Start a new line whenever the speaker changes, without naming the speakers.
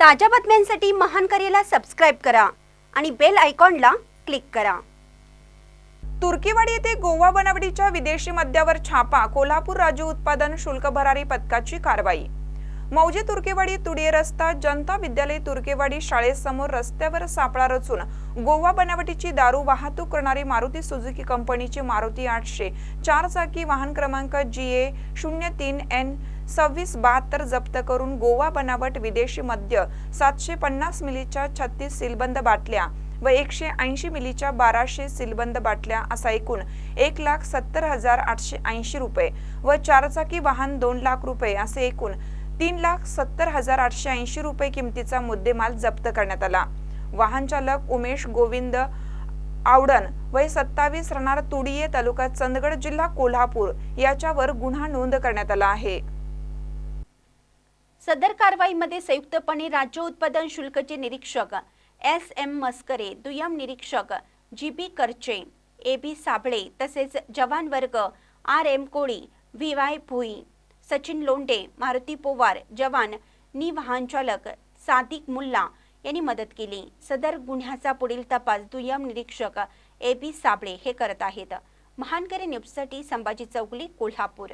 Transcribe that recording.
ताज्या बातम्यांसाठी महान करेला सबस्क्राईब करा आणि बेल आयकॉनला क्लिक करा.
तुर्कीवाडी येथे गोवा बनावटीच्या विदेशी मद्यावर छापा कोल्हापूर राज्य उत्पादन शुल्क भरारी पथकाची कारवाई मौजे तुर्केवाडी तुडिये रस्ता जनता विद्यालय तुर्केवाडी शाळेसमोर रस्त्यावर सापळा रचून गोवा बनावटीची दारू वाहतूक करणारी मारुती सुझुकी कंपनीची मारुती आठशे चार चाकी वाहन क्रमांक जी ए शून्य तीन एन सव्वीस बहात्तर जप्त करून गोवा बनावट विदेशी मद्य सातशे पन्नास मिलीच्या छत्तीस सीलबंद बाटल्या व एकशे ऐंशी मिलीच्या बाराशे सीलबंद बाटल्या असा एकूण एक लाख सत्तर हजार आठशे ऐंशी रुपये व चारचाकी वाहन दोन लाख रुपये असे एकूण तीन लाख सत्तर हजार आठशे ऐंशी रुपये किमतीचा मुद्देमाल जप्त करण्यात आला. वाहन चालक उमेश गोविंद आवडण वय सत्तावीस राहणार तुडिये तालुका चंदगड जिल्हा कोल्हापूर याच्यावर गुन्हा नोंद करण्यात आला आहे.
सदर कारवाईमध्ये संयुक्तपणे राज्य उत्पादन शुल्कचे निरीक्षक एस एम मस्करे दुय्यम निरीक्षक जी बी करचे ए बी साबळे तसेच जवान वर्ग R M Koli V Y Bhui Sachin Londe Maruti Powar जवान नि वाहन चालक सादिक मुल्ला यांनी मदत केली. सदर गुन्ह्याचा पुढील तपास दुय्यम निरीक्षक ए बी साबळे हे करत आहेत. महानकरी न्यूजसाठी संभाजी चौगली कोल्हापूर.